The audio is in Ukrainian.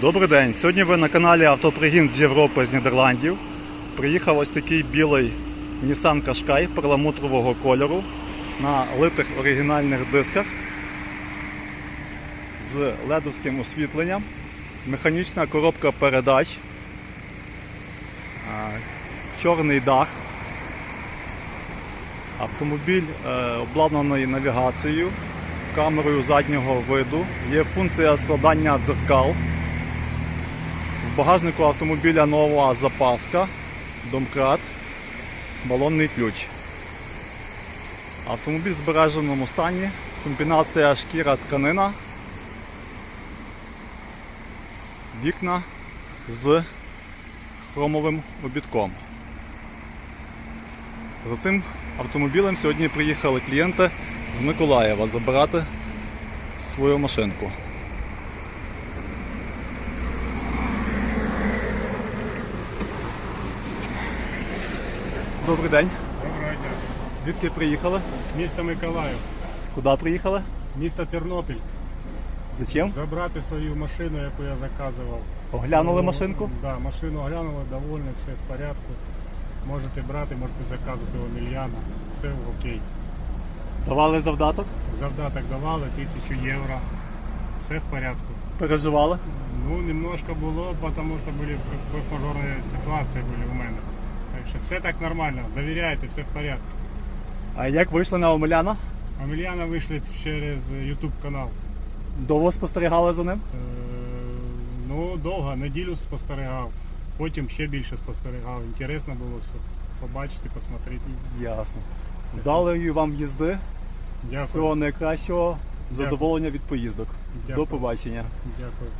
Добрий день. Сьогодні ви на каналі Автопригін з Європи з Нідерландів. Приїхав ось такий білий Nissan Qashqai перламутрового кольору на литих оригінальних дисках з ледовським освітленням, механічна коробка передач, чорний дах. Автомобіль е, обладнаний навігацією, камерою заднього виду, є функція складання дзеркал. Багажнику автомобіля нова запаска, домкрат, балонний ключ. Автомобіль в збереженому стані, комбінація шкіра тканина, вікна з хромовим обідком. За цим автомобілем сьогодні приїхали клієнти з Миколаєва забирати свою машинку. Добрий день. Доброго дня. Звідки приїхали? Місто Миколаїв, Куди приїхали? місто Тернопіль. Зачем? Забрати свою машину, яку я заказував. Оглянули машинку? Так, да, машину оглянули, довольні, все в порядку. Можете брати, можете заказувати у Мільяна. Все окей. Давали завдаток? Завдаток давали, тисячу євро. Все в порядку. Переживали? Ну, немножко було, тому що були мажорні ситуації були у мене. Все так нормально, довіряйте, все в порядку. А як вийшли на Омеляна? А Мільяна вийшли через YouTube канал. Довго спостерігали за ним? Е, Ну, довго, неділю спостерігав, потім ще більше спостерігав. Інтересно було все. Побачити, посмотрети. Ясно. Вдалої вам їзди. Дякую. Всього найкращого. Задоволення від поїздок. До побачення. Дякую.